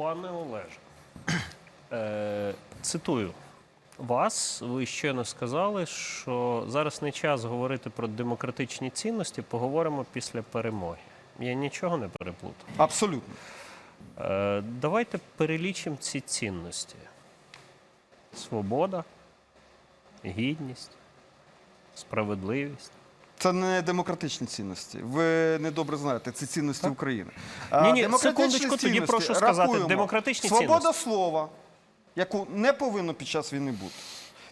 Пане Олеже, е, цитую вас. Ви щойно сказали, що зараз не час говорити про демократичні цінності, поговоримо після перемоги. Я нічого не переплутав. Абсолютно. Е, давайте перелічимо ці цінності: свобода, гідність, справедливість. Це не демократичні цінності. Ви недобре знаєте, це цінності України. Ні-ні, секундочку, тоді прошу сказати, рахуємо. демократичні Свобода цінності. слова, яку не повинно під час війни бути.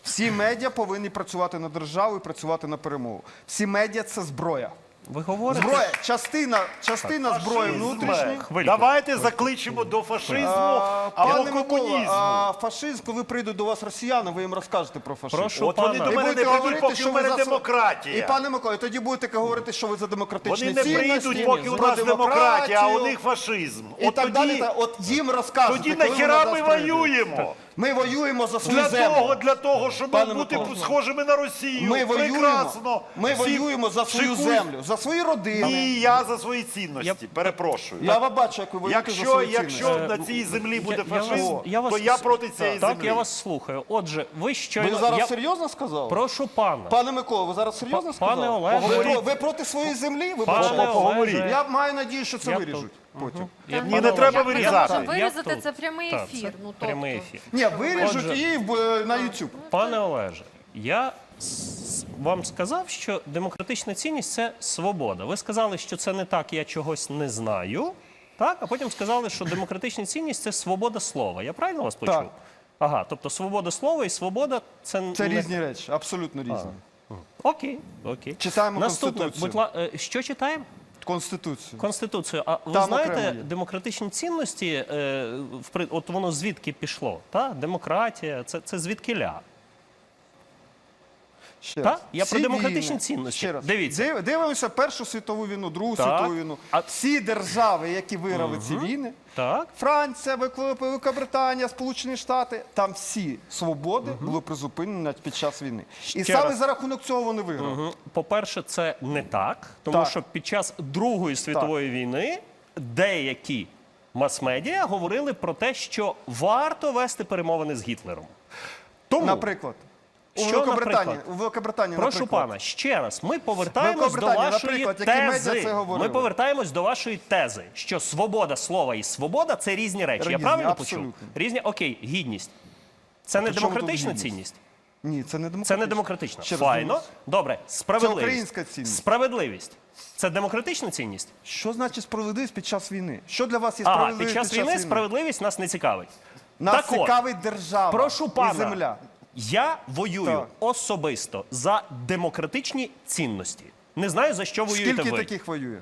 Всі медіа повинні працювати на державу і працювати на перемогу. Всі медіа це зброя. Ви говорите Зброя, частина, частина зброї внутрішньої. Хвильку. Давайте закличемо до фашизму А, або Пане Микола, комунізму. а фашизм, коли прийдуть до вас росіяни, ви їм розкажете про фашизм. Прошу От вони до І мене не будете прийдуть, говорити, поки що в ви мене за демократія. І пане Миколо, тоді будете говорити, що ви за демократичні Вони не цінності, прийдуть, поки у про нас демократія, а у демократію. них фашизм. І От так далі. тоді, та- От їм розкажете. тоді коли нахіра вона ми дасть прийде. воюємо. Ми воюємо за свою Для землю. того, для того, щоб Пане бути Микола. схожими на Росію. Ми воюємо, Прекрасно. ми Всі воюємо за свою шикуй- землю, за свої родини. І я за свої цінності. Перепрошую. Я вам бачу, як ви воюєте за Якщо, свої якщо цінності. на цій землі буде Я- я фашизм, вас- я вас- то я проти цієї так, землі. я вас слухаю. Отже, ви щойно... Ви зараз я... серйозно сказали? Прошу пана. Пане Микола, ви зараз серйозно Па- сказали? пане Олеже. ви, про- ви проти своєї землі? Ви Пане? Олеже. Я маю надію, що це Я виріжуть потім. Я- Ні, не треба вирізати. я- я вирізати, тут. це прямий Так, ефір, це ну, тобто. прямий ефір. Ні, виріжуть Отже. і в, е, на YouTube. Пане Олеже, я с- вам сказав, що демократична цінність це свобода. Ви сказали, що це не так, я чогось не знаю. Так, а потім сказали, що демократична цінність це свобода слова. Я правильно вас почув? Так. Ага, тобто свобода слова і свобода це, Це не... різні речі, абсолютно різні. Окей, окей. Читаємо Наступне, Конституцію. будь ла... е, що читаємо? Конституцію. Конституцію. А ви Там знаєте, окремо є. демократичні цінності, е, от воно звідки пішло? Та? Демократія, це, це звідки ля? Ще Та? раз. Я Всі про демократичні війни. цінності. Ще раз. Дивіться. Див- Дивимося Першу світову війну, Другу Так. світову війну. А- Всі держави, які виграли ці війни, Так. Франція, Вик- Великобританія, Сполучені Штати, там всі свободи були призупинені під час війни. І Ще саме раз. за рахунок цього вони виграли. Мгм. По-перше, це не так, тому Так. що під час Другої світової війни деякі мас-медіа говорили про те, що варто вести перемовини з Гітлером. Тому, Наприклад, у Що, Великобританії, у Великобританії, прошу наприклад, пана, ще раз, ми повертаємось до вашої тези. Ми повертаємось до вашої тези, що свобода слова і свобода це різні речі. Я правильно абсолютно. почув? Різні, окей, гідність. Це не чому тут демократична цінність. Ні, це не демократично. Це не демократична. Ще Файно. Добре, справедливість. Це українська цінність. Справедливість. Це демократична цінність? Що значить справедливість під час війни? Що для вас є справедливість під час війни справедливість нас не цікавить. Нас так от, цікавить держава прошу пана, і земля. Я воюю Так. особисто за демократичні цінності. Не знаю, за що воюєте Скільки ви. таких воює?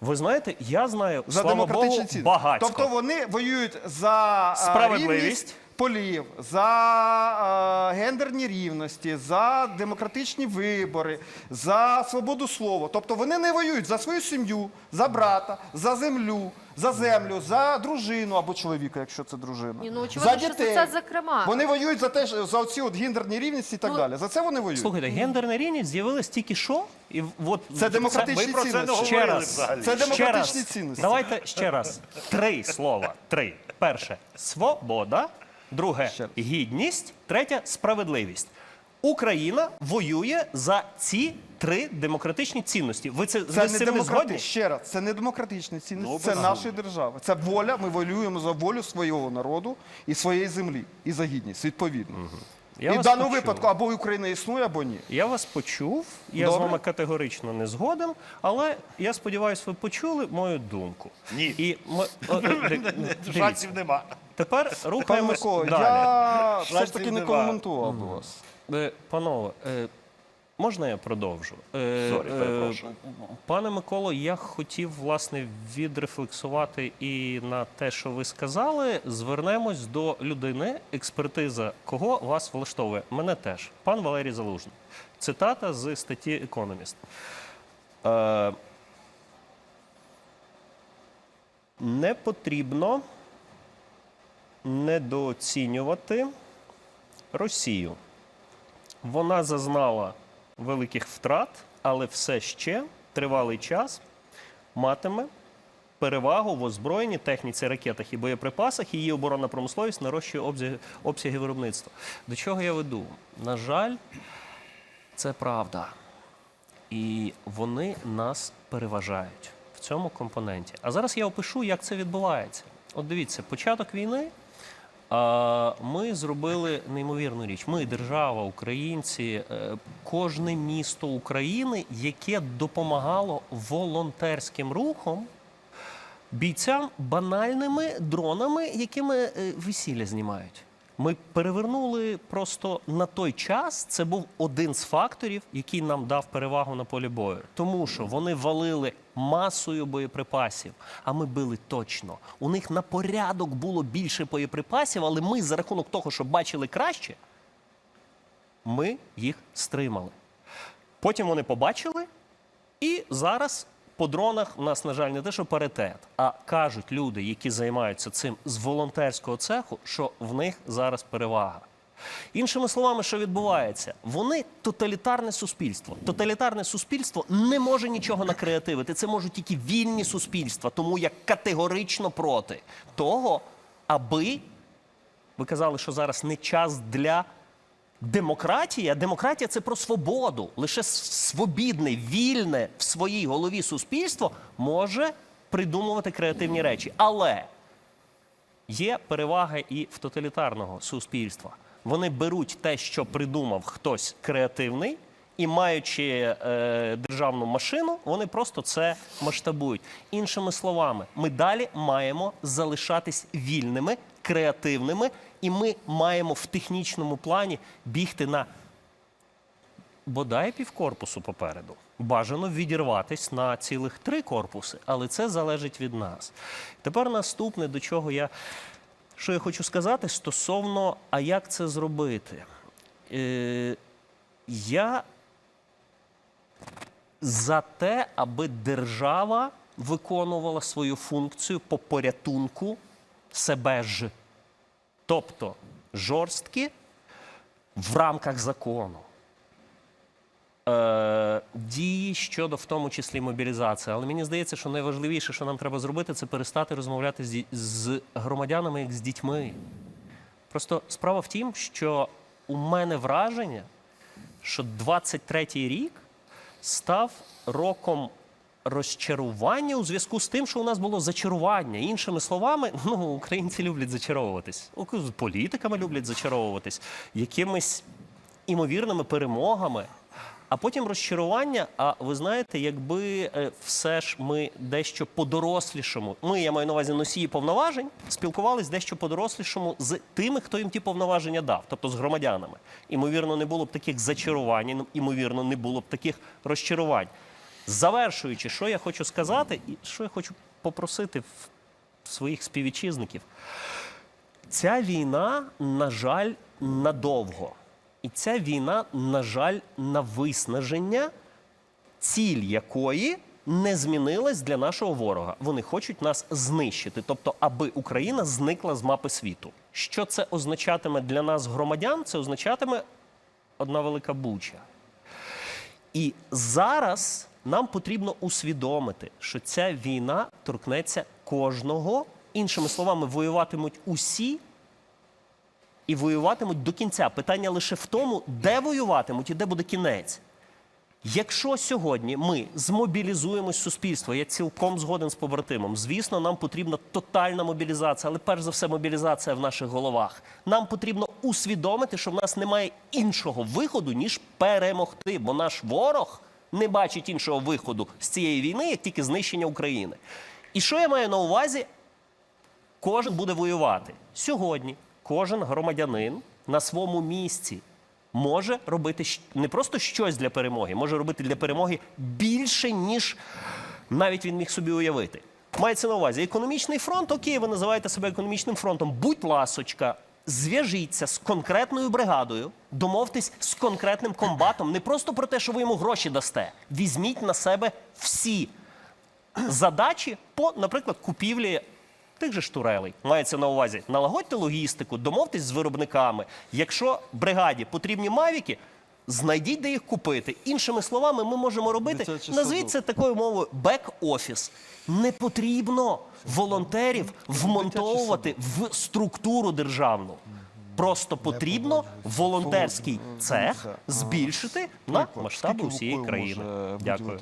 Ви знаєте, я знаю, За слава демократичні Богу, багатько. Тобто вони воюють за а, Справедливість. рівність полів, за а, гендерні рівності, за демократичні вибори, за свободу слова. Тобто вони не воюють за свою сім'ю, за брата, за землю, за землю, за дружину або чоловіка, якщо це дружина. Ні, ну, очевидно, за що дітей. це зокрема. Вони воюють за те, що- за оці от гендерні рівності і так Ну, далі. За це вони воюють. Слухайте, гендерна рівність з'явилась тільки що? І от Це демократичні Ми про це не цінності. Ще раз. взагалі. Це Ще демократичні раз. цінності. Давайте ще раз. Три слова. Три. Перше свобода. Друге гідність. Третє справедливість. Україна воює за ці три демократичні цінності. Ви це, Це ви не цим демократи... Ще раз, це не демократичні цінності, Ну, це нашої держави. Це воля. Ми воюємо за волю свого народу і своєї землі, і за гідність, відповідно. Я і в даному почув. випадку або Україна існує, або ні. Я вас почув. Я з вами категорично не згоден, але я сподіваюся, ви почули мою думку. Ні. І ми. Шансів нема. Тепер рухаємось Микола, далі. я все ж таки не коментував би вас. Е, Панове, е, можна я продовжу? Е, Сорі, перепрошую. Пане Миколо, я хотів власне відрефлексувати і на те, що ви сказали. Звернемось до людини, експертиза кого вас влаштовує. Мене теж. Пан Валерій Залужний. Цитата з статті Економіст. Е, не потрібно недооцінювати Росію. Вона зазнала великих втрат, але все ще тривалий час матиме перевагу в озброєнні техніці, ракетах і боєприпасах. Її оборонна промисловість нарощує обсяги, виробництва. До чого я веду? На жаль, це правда. І вони нас переважають в цьому компоненті. А зараз я опишу, як це відбувається. От дивіться, початок війни. Ми зробили неймовірну річ. Ми, держава, українці, е, кожне місто України, яке допомагало волонтерським рухом бійцям банальними дронами, якими е, весілля знімають. Ми перевернули просто на той час. Це був один з факторів, який нам дав перевагу на полі бою. Тому що вони валили масою боєприпасів, а ми били точно. У них на порядок було більше боєприпасів, але ми за рахунок того, що бачили краще, ми їх стримали. Потім вони побачили, і зараз по дронах у нас, на жаль, не те, що паритет, а кажуть люди, які займаються цим з волонтерського цеху, що в них зараз перевага. Іншими словами, що відбувається? Вони тоталітарне суспільство. Тоталітарне суспільство не може нічого накреативити. Це можуть тільки вільні суспільства. Тому я категорично проти того, аби ви казали, що зараз не час для демократії, а демократія це про свободу. Лише свобідне, вільне в своїй голові суспільство може придумувати креативні речі. Але є перевага і в тоталітарного суспільства. Вони беруть те, що придумав хтось креативний, і маючи е, державну машину, вони просто це масштабують. Іншими словами, ми далі маємо залишатись вільними, креативними, і ми маємо в технічному плані бігти на бодай півкорпусу попереду. Бажано відірватись на цілих три корпуси, але це залежить від нас. Тепер наступне, до чого я що я хочу сказати стосовно, а як це зробити? Е, я за те, аби держава виконувала свою функцію по порятунку себе ж. Тобто жорсткі в рамках закону. Е, дії щодо в тому числі мобілізації. Але мені здається, що найважливіше, що нам треба зробити, це перестати розмовляти з, з громадянами як з дітьми. Просто справа в тім, що у мене враження, що 23-й рік став роком розчарування у зв'язку з тим, що у нас було зачарування. Іншими словами, ну, українці люблять зачаровуватись. Ну, Політиками люблять зачаровуватись, якимись імовірними перемогами. А потім розчарування. А ви знаєте, якби е, все ж ми дещо по-дорослішому, ми, я маю на увазі носії повноважень, спілкувались дещо по-дорослішому з тими, хто їм ті повноваження дав, тобто з громадянами. Імовірно, не було б таких зачарувань, імовірно, не було б таких розчарувань. Завершуючи, що я хочу сказати, і що я хочу попросити в своїх співвітчизників. Ця війна, на жаль, надовго. І ця війна, на жаль, на виснаження, ціль якої не змінилась для нашого ворога. Вони хочуть нас знищити, тобто, аби Україна зникла з мапи світу. Що це означатиме для нас, громадян? Це означатиме одна велика буча. І зараз нам потрібно усвідомити, що ця війна торкнеться кожного. Іншими словами, воюватимуть усі і воюватимуть до кінця. Питання лише в тому, де воюватимуть і де буде кінець. Якщо сьогодні ми змобілізуємось суспільство, я цілком згоден з побратимом. Звісно, нам потрібна тотальна мобілізація, але перш за все мобілізація в наших головах. Нам потрібно усвідомити, що в нас немає іншого виходу, ніж перемогти, бо наш ворог не бачить іншого виходу з цієї війни, як тільки знищення України. І що я маю на увазі? Кожен буде воювати. Сьогодні кожен громадянин на своєму місці може робити не просто щось для перемоги, може робити для перемоги більше, ніж навіть він міг собі уявити. Мається на увазі економічний фронт. Окей, ви називаєте себе економічним фронтом. Будь ласочка, зв'яжіться з конкретною бригадою, домовтесь з конкретним комбатом. Не просто про те, що ви йому гроші дасте. Візьміть на себе всі задачі по, наприклад, купівлі тих же ж турелей. Мається на увазі налагодьте логістику, домовтесь з виробниками. Якщо бригаді потрібні мавіки, знайдіть, де їх купити. Іншими словами, ми можемо робити. Назвіть це такою мовою бек-офіс. Не потрібно волонтерів вмонтовувати в структуру державну. Просто потрібно волонтерський цех збільшити на масштаби усієї країни. Дякую.